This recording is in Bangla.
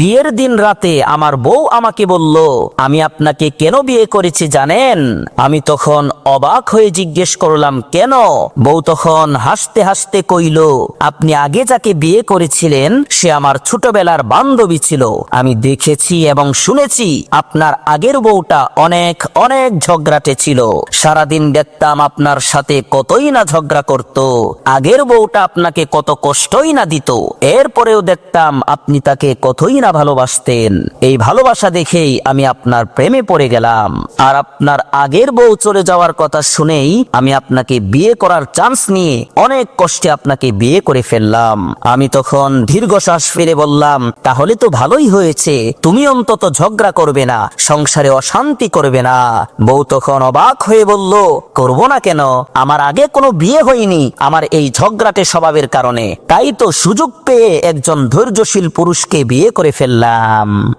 বিয়ের দিন রাতে আমার বউ আমাকে বলল, আমি আপনাকে কেন বিয়ে করেছি জানেন? আমি তখন অবাক হয়ে জিজ্ঞেস করলাম, কেন? বউ তখন হাসতে হাসতে কইল, আপনি আগে যাকে বিয়ে করেছিলেন, সে আমার ছোটবেলার বান্ধবী ছিল। আমি দেখেছি এবং শুনেছি আপনার আগের বউটা অনেক অনেক ঝগড়াটে ছিল। সারাদিন দেখতাম আপনার সাথে কতই না ঝগড়া করত। আগের বউটা আপনাকে কত কষ্টই না দিত। এরপরেও দেখতাম আপনি তাকে কতই না ভালোবাসতেন। এই ভালোবাসা দেখেই আমি আপনার প্রেমে পড়ে গেলাম। আর আপনার আগের বউ চলে যাওয়ার কথা শুনেই আমি আপনাকে বিয়ে করার চান্স নিয়ে অনেক কষ্টে আপনাকে বিয়ে করে ফেললাম। আমি তখন দীর্ঘশ্বাস ফেলে বললাম, তাহলে তো ভালোই হয়েছে। তুমি অন্তত ঝগড়া করবে না, সংসারে অশান্তি করবে না। বউ তখন অবাক হয়ে বলল, করব না কেন? আমার আগে কোনো বিয়ে হয়নি। আমার এই ঝগড়াটে স্বভাবের কারণে। তাই তো সুযোগ পেয়ে একজন ধৈর্যশীল পুরুষকে বিয়ে করে ফেললাম।